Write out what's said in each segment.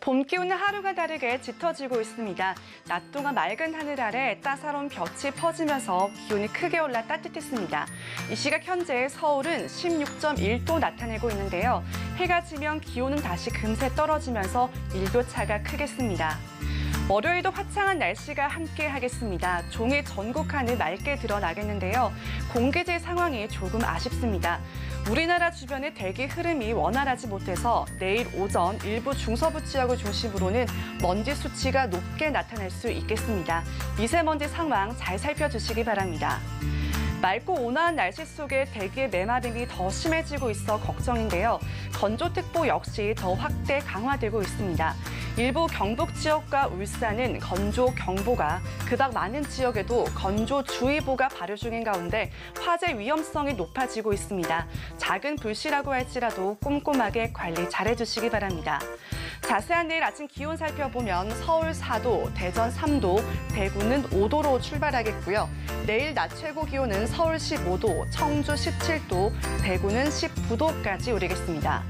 봄 기운은 하루가 다르게 짙어지고 있습니다. 낮 동안 맑은 하늘 아래 따사로운 볕이 퍼지면서 기온이 크게 올라 따뜻했습니다. 이 시각 현재 서울은 16.1도 나타내고 있는데요. 해가 지면 기온은 다시 금세 떨어지면서 일도 차가 크겠습니다. 월요일도 화창한 날씨가 함께 하겠습니다. 종일 전국 하늘 맑게 드러나겠는데요. 공기질 상황이 조금 아쉽습니다. 우리나라 주변의 대기 흐름이 원활하지 못해서 내일 오전 일부 중서부 지역을 중심으로는 먼지 수치가 높게 나타날 수 있겠습니다. 미세먼지 상황 잘 살펴주시기 바랍니다. 맑고 온화한 날씨 속에 대기의 메마름이 더 심해지고 있어 걱정인데요. 건조특보 역시 더 확대 강화되고 있습니다. 일부 경북 지역과 울산은 건조 경보가 그닥 많은 지역에도 건조 주의보가 발효 중인 가운데 화재 위험성이 높아지고 있습니다. 작은 불씨라고 할지라도 꼼꼼하게 관리 잘해주시기 바랍니다. 자세한 내일 아침 기온 살펴보면 서울 4도, 대전 3도, 대구는 5도로 출발하겠고요. 내일 낮 최고 기온은 서울 15도, 청주 17도, 대구는 19도까지 오르겠습니다.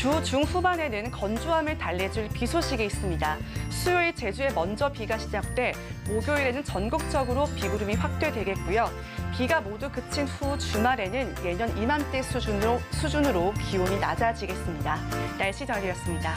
주 중후반에는 건조함을 달래줄 비 소식이 있습니다. 수요일 제주에 먼저 비가 시작돼 목요일에는 전국적으로 비구름이 확대되겠고요. 비가 모두 그친 후 주말에는 예년 이맘때 수준으로, 수준으로 기온이 낮아지겠습니다. 날씨 덜이었습니다.